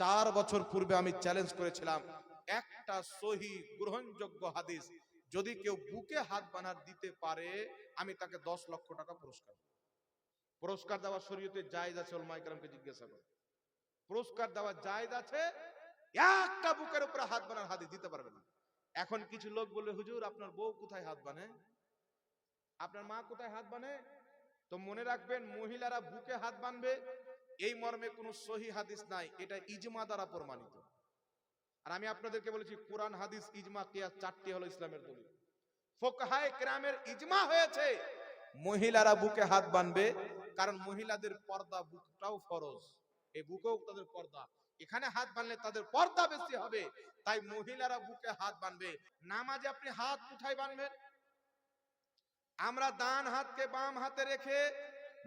চার বছর পূর্বে আমি চ্যালেঞ্জ করেছিলাম একটা সহি গ্রহণযোগ্য হাদিস। যদি কেউ বুকে হাত বানার দিতে পারে, আমি তাকে দশ লক্ষ টাকা পুরস্কার পুরস্কার দেওয়া শরীয়তে জায়েজ আছে ওলমাই কালামকে জিজ্ঞাসা করে পুরস্কার দেওয়া জায়েজ আছে? একটা বুকের উপরে হাত বানার হাদিস দিতে পারবে না। এখন কিছু লোক বলে হুজুর, আপনার বউ কোথায় হাত বানে? আপনার মা কোথায় হাত বানে? তো মনে রাখবেন, মহিলারা বুকে হাত বানবে এই মর্মে কোনো সহি হাদিস নাই, এটা ইজমা দ্বারা প্রমাণিত। আর আমি আপনাদেরকে বলেছি, কোরআন, হাদিস, ইজমা, কিয়াস চারটি হলো ইসলামের দলিল। ফোকাহায়ে কেরামের ইজমা হয়েছে, মহিলারা বুকে হাত বানবে, কারণ মহিলাদের পর্দা বুকটাও ফরজ। এই বুকেও তাদের পর্দা। এখানে হাত বানলে তাদের পর্দা বেশি হবে, তাই মহিলারা বুকে হাত বানবে। নামাজে আপনি হাত কোথায় বানবেন। আমরা ডান হাতকে বাম হাতে রেখে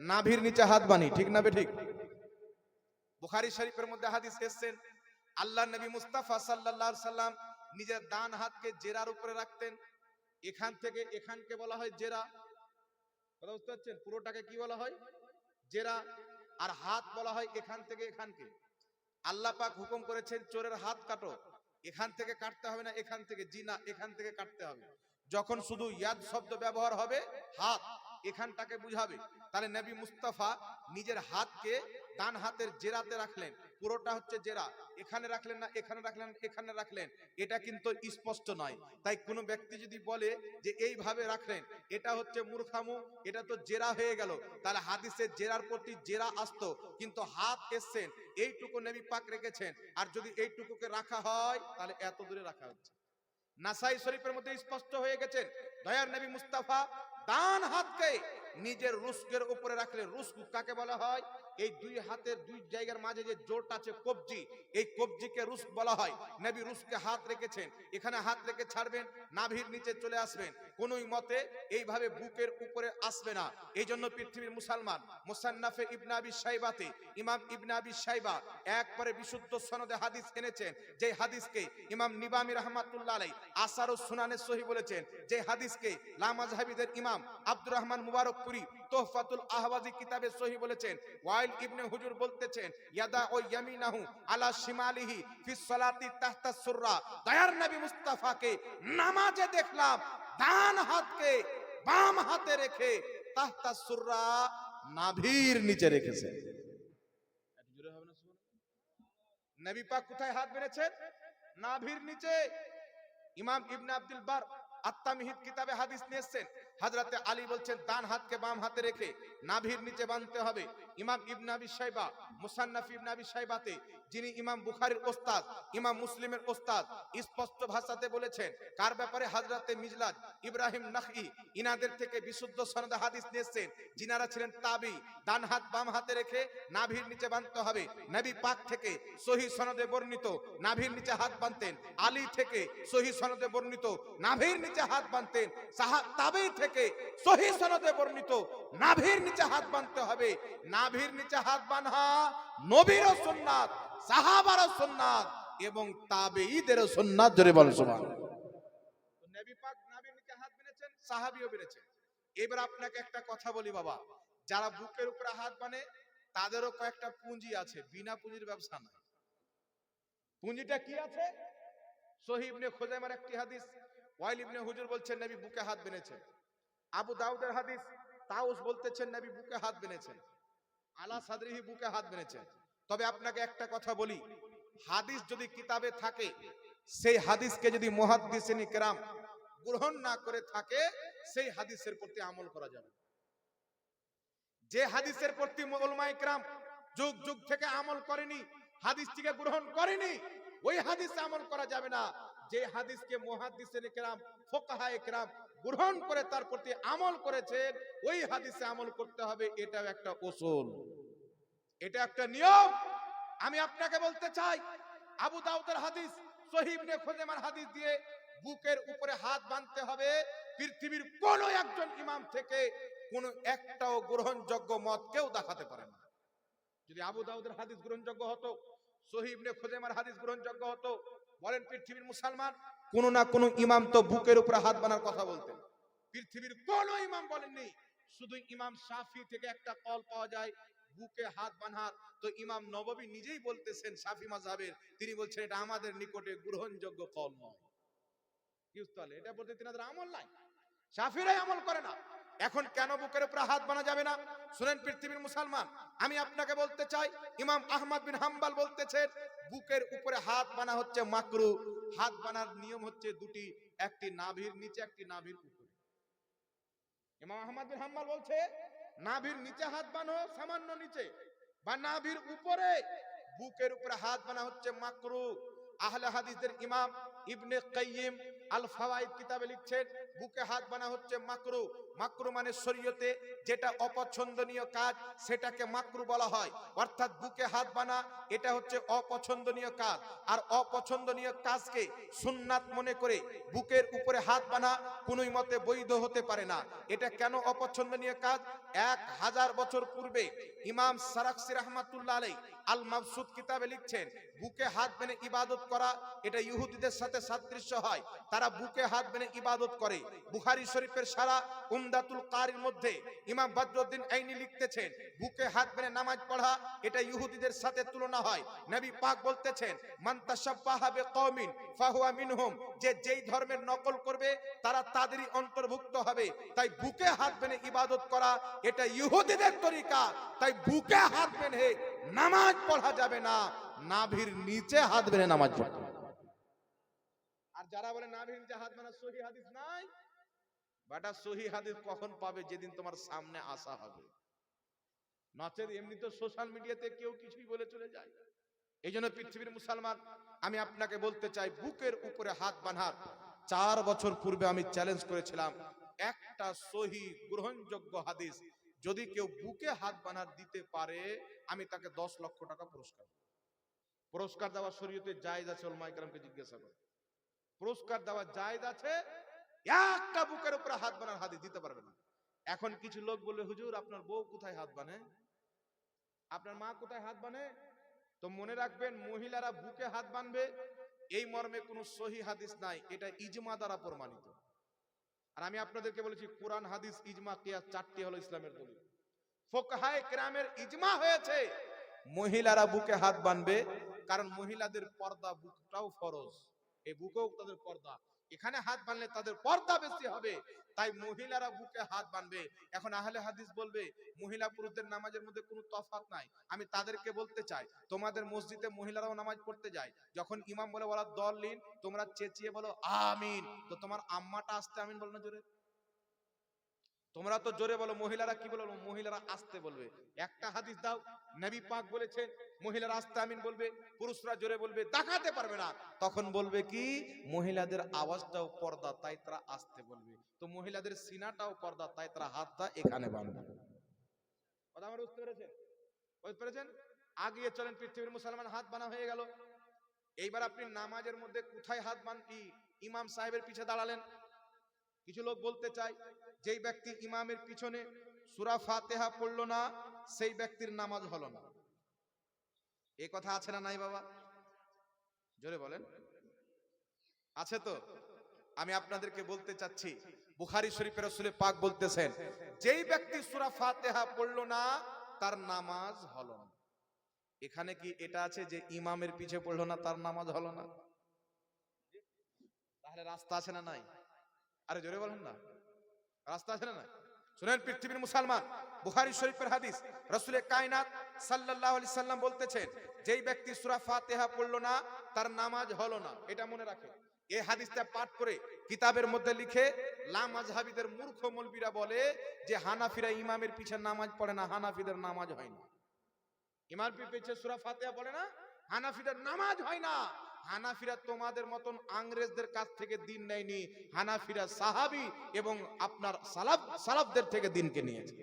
নাভির নিচে হাত বানি, ঠিক না বে ঠিক? বুখারী শরীফের মধ্যে হাদিস এসেছেন, আল্লাহ নবী মুস্তাফা আলাইহি সাল্লাম নিজের ডান হাতকে জেরার উপরে রাখতেন, এখান থেকে এখানকে বলা হয় জেরা। কথা বুঝতে পারছেন? পুরোটাকে কি বলা হয়? জেরা। আর হাত বলা হয় এখান থেকে এখানকে। আল্লাহ পাক হুকুম করেছেন, চোরের হাত কাটো। এখান থেকে কাটতে হবে না, এখান থেকে জি না এখান থেকে কাটতে হবে। যখন শুধু ইয়াদ শব্দ ব্যবহার হবে, হাত এখানটাকে বুঝাবে। তাহলে নবী মুস্তাফা নিজের হাতকে ডান হাতের জেরাতে রাখলেন, পুরোটা হচ্ছে জেরা। এখানে রাখলেন না, এখানে রাখলেন এখানে রাখলেন। এটা কিন্তু স্পষ্ট নয়। তাই কোনো ব্যক্তি যদি বলে যে এইভাবে রাখলেন, এটা হচ্ছে মূর্খামু, এটা তো জেরা হয়ে গেল। তাহলে হাদিসের জেরার প্রতি জেরা আসতো, কিন্তু হাত এসছেন, এইটুকু নবী পাক রেখেছেন, আর যদি এইটুকুকে রাখা হয়, তাহলে এত দূরে রাখা হচ্ছে। নাসাই শরীফের মধ্যে স্পষ্ট হয়ে গেছেন, দয়ার নবী মুস্তাফা ডান হাতকে নিজের রুস্কের উপরে রাখলে রুস্ক কাকে বলা হয়? এই দুই হাতের দুই জায়গার মাঝে যে জোট আছে কবজি, এই কবজিকে রুস্ক বলা হয়। নবী রুস্কে হাত রেখেছেন। এখানে হাত রেখে ছাড়বেন, নাভির নিচে চলে আসবেন। কোনোই মতে এইভাবে বুকের উপরে আসবে না। এই জন্য পৃথিবীর মুসলমান, মুসান্নাফে ইবনে আবি সাইবাতে ইমাম ইবনে আবি সাইবা একবারে বিশুদ্ধ সনদে হাদিস এনেছেন, যে হাদিসকে ইমাম নিবামি রহমাতুল্লাহ আলাই আসার ও সুনানে সহি বলেছেন, যে হাদিসকে লামাজহাবিদের ইমাম আব্দুর রহমান মুবারকপুরি তোহফাতুল আহওয়াজি কিতাবে সহি বলেছেন। ওয়াইল ইবনে হুজুর বলতেছেন ইয়াদা ও ইয়ামিনাহু আলা শিমালিহি ফি সালাতি তাহতা সুররা। দয়ার নবী মুস্তাফাকে নামাজে দেখলাম ডান হাতকে বাম হাতে রেখে তাহতা সুররা নাভির নিচে রেখেছে। একটু জোরে হবে না সুবহানাল্লাহ? নবী পাক কোথায় হাত মেরেছেন? নাভির নিচে। ইমাম ইবনে আব্দুল বার আত্মামিহিত কিতাবে হাদিস নিয়ে হযরতে আলী বলছেন ডান হাতকে বাম হাতে রেখে নাভির নিচে বাঁধতে হবে। ইমাম ইবনে আবি শাইবা, মুসান্নাফ ইবনে আবি শাইবাতে, যিনি ইমাম বুখারীর ওস্তাদ, ইমাম মুসলিমের ওস্তাদ, স্পষ্ট ভাষাতে বলেছেন, কার ব্যাপারে হযরতে মিজলাজ ইব্রাহিম নাখই ইনাদের থেকে বিশুদ্ধ সনদে হাদিস নিয়ে এসেছেন যিনারা ছিলেন তাবি, ডান হাত বাম হাতে রেখে নাভির নিচে বাঁধতে হবে, নবী পাক থেকে সহি সনদে বর্ণিত, নাভির নিচে হাত বাঁধতেন, আলী থেকে সহি সনদে বর্ণিত, নাভির নিচে হাত বাঁধতেন, সাহা তাবি থেকে সহি সনদে বর্ণিত, নাভির নিচে হাত বাঁধতে হবে নাভির নিচে হাত বাঁধা, নবীরও সুন্নাত, সাহাবারও সুন্নাত এবং তাবেঈদেরও সুন্নাত, জোরে বল সুবহানাল্লাহ তো নবী পাক নাভির নিচে হাত সাহাবীও এবার আপনাকে একটা কথা বলি বাবা, যারা বুকের উপরে হাত বানে তাদেরও কয়েকটা পুঁজি আছে, বিনা পুঁজির ব্যবসা নয়। পুঁজিটা কি আছে? সহি ইবনে খুজাইমার একটি হাদিস, ওয়াইল ইবনে হুজুর বলছেন, নবী বুকে হাত বেঁধেছেন। আবু দাউদের হাদিস তাউস বলতেছেন, নবী বুকে হাত বেঁধেছেন। আলা সাদরিহি বুকে হাত তবে আপনাকে একটা কথা বলি, হাদিস যদি কিতাবে থাকে, সেই হাদিসকে যদি কেরাম গ্রহণ না করে থাকে, সেই হাদিসের প্রতি আমল করা যাবে যে হাদিসের প্রতি কেরাম যুগ যুগ থেকে আমল করেনি, হাদিসটিকে গ্রহণ করেনি, ওই হাদিসে আমল করা যাবে না। যে হাদিসকে কেরাম কেরাম গ্রহণ করে তার প্রতি আমল করেছেন, ওই হাদিসে আমল করতে হবে, এটাও একটা ওসুল এটা একটা নিয়ম। আমি আপনাকে বলতে চাই, আবু দাউদের হাদিস, সহিহ ইবনে খুজাইমার হাদিস দিয়ে বুকের উপরে হাত বাঁধতে হবে। পৃথিবীর কোন একজন ইমাম থেকে কোন একটাও গ্রহণযোগ্য মত কেউ দেখাতে পারে না। যদি আবু দাউদের হাদিস গ্রহণযোগ্য হতো সহিবনে ইবনে খুজাইমার হাদিস গ্রহণযোগ্য হতো, বলেন পৃথিবীর মুসলমান, কোন না কোন ইমাম তো বুকের উপরে হাত বানার কথা বলতেন। পৃথিবীর কোন ইমাম বলেননি, শুধু ইমাম শাফি থেকে একটা কল পাওয়া যায় বুকে হাত বানহার তো ইমাম নববী নিজেই বলতেছেন শাফি মাযহাবের। তিনি বলছেন, এটা আমাদের নিকটে গ্রহণযোগ্য কল নয়। এটা বলতে তিনাদের আমল নাই। শাফিরাই আমল করে না। এখন কেন বুকের উপরে হাত বানা যাবে না? শুনেন পৃথিবীর মুসলমান, আমি আপনাকে বলতে চাই, ইমাম আহমদ বিন হাম্বাল বলতেছেন, বুকের উপরে হাত বানা হচ্ছে মাকরু। হাত বানার নিয়ম হচ্ছে দুটি, একটি নাভির নিচে, একটি নাভির উপরে। ইমাম আহমদ বিন হাম্বাল বলছে নাভির নিচে হাত বানো সামান্য নিচে। বা নাভির উপরে। বুকের উপরে হাত বানা হচ্ছে মাকরু। আহলে হাদিসদের ইমাম ইবনে কাইয়িম আল ফাওয়াইদ কিতাবে লিখছেন বুকে হাত বানা হচ্ছে মাকরু। মাকরু মানে শরীয়তে যেটা অপছন্দনীয় কাজ, সেটাকে মাকরু বলা হয়। অর্থাৎ বুকে হাত বানা, এটা হচ্ছে অপছন্দনীয় কাজ। আর অপছন্দনীয় কাজকে সুন্নাত মনে করে বুকের উপরে হাত বানা কোনোই মতে বৈধ হতে পারে না। এটা কেন অপছন্দনীয় কাজ? এক হাজার বছর পূর্বে ইমাম সারাকসি রহমাতুল্লাহ আলাই আল মাবসুদ কিতাবে লিখছেন, বুকে হাত বেনে ইবাদত করা, এটা ইহুদিদের সাথে সাদৃশ্য হয়। তারা বুকে হাত বেনে ইবাদত করে। বুখারী শরীফের সারা উমদাতুল কারির মধ্যে ইমাম বদরুদ্দিন আইনি লিখতেছেন, বুকে হাত বেনে নামাজ পড়া, এটা ইহুদিদের সাথে তুলনা হয়। নবী পাক বলতেছেন, মান তাশাব্বাহা বিকওমিন ফাহুয়া মিনহুম যে যেই ধর্মের নকল করবে, তারা তাদেরই অন্তর্ভুক্ত হবে। তাই বুকে হাত বেনে ইবাদত করা, এটা ইহুদিদের তরিকা। তাই বুকে হাত বেঁধে নামাজ পড়া যাবে না, নাভির নিচে হাত বেঁধে নামাজ। আর যারা বলে নিচে হাত বানা সহি হাদিস নাই, বাটা সহি হাদিস কখন পাবে যেদিন তোমার সামনে আসা হবে? নচেত এমনি তো সোশ্যাল মিডিয়াতে কেউ কিছুই বলে চলে যায়। এই জন্য পৃথিবীর মুসলমান, আমি আপনাকে বলতে চাই, বুকের উপরে হাত বাঁধার। চার বছর পূর্বে আমি চ্যালেঞ্জ করেছিলাম, একটা সহি গ্রহণযোগ্য হাদিস, যদি কেউ বুকে হাত বাঁধার দিতে পারে, আমি তাকে দশ লক্ষ টাকা পুরস্কার। পুরস্কার দেওয়া শরীয়তে জায়েজ আছে ওলমায়ে কেরামকে জিজ্ঞাসা করে। পুরস্কার দেওয়া জায়েজ আছে, একটা বুকের উপরে হাত বানার হাদিস দিতে পারবে না। এখন কিছু লোক বলে হুজুর, আপনার বউ কোথায় হাত বানে? আপনার মা কোথায় হাত বানে? তো মনে রাখবেন, মহিলারা বুকে হাত বানবে, এই মর্মে কোনো সহি হাদিস নাই, এটা ইজমা দ্বারা প্রমাণিত। আর আমি আপনাদেরকে বলেছি, কোরআন হাদিস ইজমা কিয়াস চারটি হলো ইসলামের দলিল। ফোকহায় কেরামের ইজমা হয়েছে, মহিলারা বুকে হাত বানবে, কারণ মহিলাদের পর্দা বুকটাও ফরজ। এই বুকেও তাদের পর্দা। এখানে হাত বানলে তাদের পর্দা বেশি হবে। তাই মহিলারা বুকে হাত বানবে এখন আহলে হাদিস বলবে, মহিলা পুরুষদের নামাজের মধ্যে কোনো তফাৎ নাই। আমি তাদেরকে বলতে চাই, তোমাদের মসজিদে মহিলারাও নামাজ পড়তে যায়। যখন ইমাম বলে বলা দল লিন, তোমরা চেঁচিয়ে বলো, আমিন। তো তোমার আম্মাটা আসতে আমিন বলো না জোরে? তোমরা তো জোরে বলো, মহিলারা কি বলো মহিলারা আসতে বলবে। একটা হাদিস দাও, নবী পাক বলেছেন, মহিলারা আসতে আমিন বলবে, পুরুষরা জোরে বলবে, দেখাতে পারবে না। তখন বলবে কি? মহিলাদের আওয়াজটাও পর্দা, তাই তারা আসতে বলবে। তো মহিলাদের সিনাটাও পর্দা, তাই তারা হাতটা এখানে বাঁধবে। কথা আমার বুঝতে পেরেছেন? বুঝতে পেরেছেন? আগিয়ে চলেন, পৃথিবীর মুসলমান, হাত বানা হয়ে গেল। এইবার আপনি নামাজের মধ্যে কোথায় হাত বান ইমাম সাহেবের পিছে দাঁড়ালেন? কিছু লোক বলতে চায় যেই ব্যক্তি ইমামের পিছনে সুরা ফাতেহা পড়ল না, সেই ব্যক্তির নামাজ হলো না। এই কথা আছে না নাই বাবা? জোরে বলেন। আছে তো? আমি আপনাদেরকে বলতে চাচ্ছি, বুখারি শরীফের রসুলে পাক বলতেছেন, যেই ব্যক্তি সুরা ফাতেহা পড়ল না, তার নামাজ হলো না। এখানে কি এটা আছে যে ইমামের পিছে পড়ল না, তার নামাজ হলো না? তাহলে রাস্তা আছে না নাই? আরে জোরে বলেন না। রাস্তা আছে না শুনেন পৃথিবীর মুসলমান, বুখারী শরীফের হাদিস রাসূলে কায়নাত সাল্লাল্লাহু আলাইহি সাল্লাম বলতেছেন, যেই ব্যক্তি সূরা ফাতিহা পড়ল না, তার নামাজ হলো না। এটা মনে রাখে। এই হাদিসটা পাঠ করে কিতাবের মধ্যে লিখে লা মাযহাবিদের মূর্খ মৌলবীরা বলে যে হানাফিরা ইমামের পিছে নামাজ পড়ে না, হানাফিদের নামাজ হয় না। ইমাম পিছে সূরা ফাতিহা পড়ে না, হানাফিদের নামাজ হয় না। হানাফিরা তোমাদের মতন আংরেজদের কাছ থেকে দিন নেয়নি। হানাফিরা সাহাবি এবং আপনার সালাফ, সালাফদের থেকে দিনকে নিয়েছে।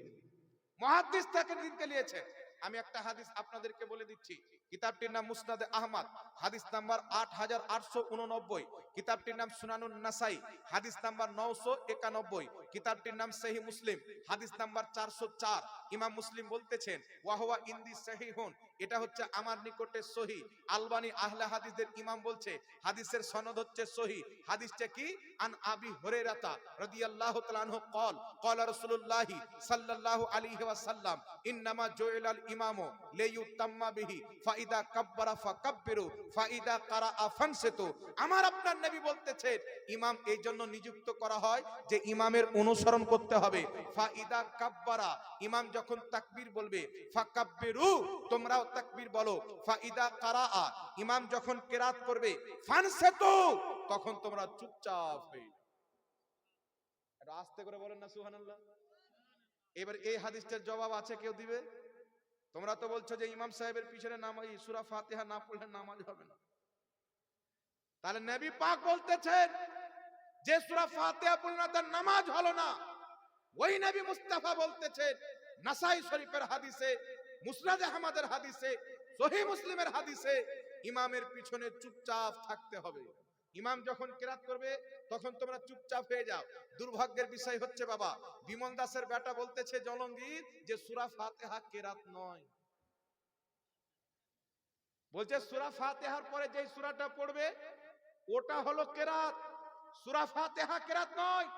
মহাদ্দিস থেকে দিনকে নিয়েছে। আমি একটা হাদিস আপনাদেরকে বলে দিচ্ছি। কিতাবটির নাম মুসনাদে আহমদ। হাদিস নাম্বার আট হাজার আটশো উননব্বই। কিতাবটির নাম সুনানুন নাসাই। হাদিস নাম্বার নশো একানব্বই। কিতাবটির নাম সেহি মুসলিম। হাদিস নাম্বার চারশো চার। ইমাম মুসলিম বলতেছেন ওয়াহওয়া ইন্দি সহিহুন। এটা হচ্ছে আমার নিকটে সহি। আলবানি আহলে হাদিসদের ইমাম বলছে, হাদিসের সনদ হচ্ছে সহি। হাদিসটা কি? আন আবি হরে রাতা রদিয়াল্লাহ আনহু কল কল রসুল্লাহি সাল্লাহ আলী ওয়াসাল্লাম, ইন্নামা বিহি, ফাইদা কাব্বারা ফাইদা আমার আপনার নবী বলতেছে, ইমাম এই জন্য নিযুক্ত করা হয় যে ইমামের অনুসরণ করতে হবে। ফাইদা কাব্বারা, ইমাম যখন তাকবীর বলবে, ফাকাব্বিরু, তোমরাও তাকবীর বলো, ফাইদা ইমাম যখন কেরাত করবে, ফানসাতু, তখন তোমরা চুপচাপ হয়ে আস্তে করে বলেন না এবার এই হাদিসটার জবাব আছে, কেউ দিবে? তোমরা তো বলছো যে ইমাম সাহেবের পিছনে নামাজ, সূরা ফাতিহা না পড়লে নামাজ হবে না। তাহলে নবী পাক বলতেছেন যে সূরা ফাতিহা না তার নামাজ হলো না। ওই নবী মুস্তাফা বলতেছেন, নাসাই শরীফের হাদিসে মুসনাদ আহমদের হাদিসে সহি মুসলিমের হাদিসে ইমামের পিছনে চুপচাপ থাকতে হবে। ইমাম যখন কেরাত করবে, তখন তোমরা চুপচাপ হয়ে যাও। দুর্ভাগ্যের বিষয় হচ্ছে বাবা, বিমল দাসের বেটা বলতেছে জলঙ্গির যে সূরা ফাতিহা কেরাত নয়। বলছে সূরা ফাতিহার পরে যেই সূরাটা পড়বে, ওটা হলো কেরাত। সূরা ফাতিহা কেরাত নয়।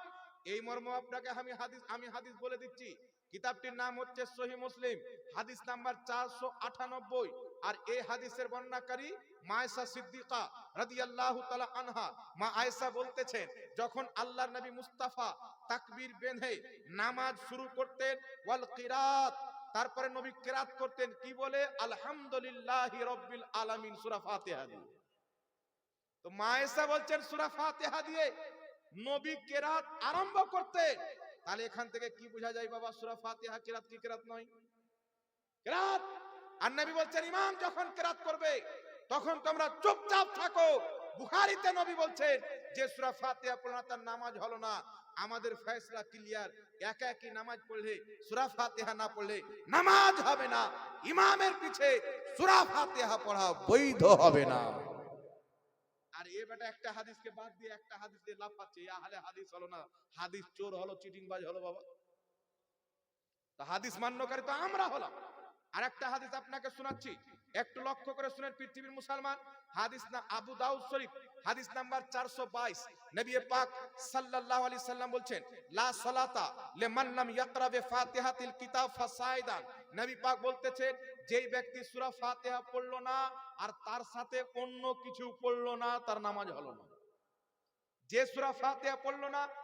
এই মর্ম আপনাকে আমি হাদিস আমি হাদিস বলে দিচ্ছি। কিতাবটির নাম হচ্ছে সহি মুসলিম। হাদিস নাম্বার চারশো আটানব্বই। আর এই হাদিসের বর্ণাকারী মায়েশা সিদ্দিকা রাদিয়াল্লাহু তাআলা আনহা। মা আয়েশা বলতেছেন, যখন আল্লাহর নবী মুস্তাফা তাকবীর বেঁধে নামাজ শুরু করতেন, ওয়াল কিরাত, তারপরে নবী কিরাত করতেন, কি বলে? আলহামদুলিল্লাহি রাব্বিল আলামিন, সূরা ফাতিহা দিয়ে। তো মায়েশা বলছেন, সূরা ফাতিহা দিয়ে নবী কেরাত আরম্ভ করতেন। তাহলে এখান থেকে কি বোঝা যায় বাবা? সূরা ফাতিহা কেরাত কি কেরাত নয়? কেরাত? আর নবী বলছেন, ইমাম যখন কেরাত করবে, তখন তোমরা চুপচাপ থাকো। বুখারীতে নবী বলছেন যে, সূরা ফাতিহা পড়লে তার নামাজ হলো না। আমাদের ফয়সালা ক্লিয়ার। একা একই নামাজ পড়লে, সূরা ফাতিহা না পড়লে নামাজ হবে না। ইমামের পিছে সূরা ফাতিহা পড়া বৈধ হবে না। আর এ বেটা একটা হাদিসকে বাদ দিয়ে একটা হাদিস দিয়ে লাভ পাচ্ছে। আহলে হাদিস হলো না, হাদিস চোর হলো, চিটিংবাজ হলো বাবা। তা হাদিস মান্যকারী তো আমরা হলাম। আর একটা হাদিস আপনাকে শোনাচ্ছি। একটু লক্ষ্য করে শুনেন, পৃথিবীর মুসলমান। হাদিস না আবু দাউদ শরীফ, হাদিস নাম্বার 422 নবী পাক সাল্লাল্লাহু আলাইহি সাল্লাম বলছেন, লা সালাতা লিমান লাম ইয়াকরা বি ফাতিহাতিল কিতাব ফাসাইদান। নবী পাক বলতেছেন যেই ব্যক্তি সূরা ফাতিহা পড়ল না, আর তার সাথে অন্য কিছু পড়ল না, তার নামাজ হলো না। যে সূরা ফাতিহা পড়ল না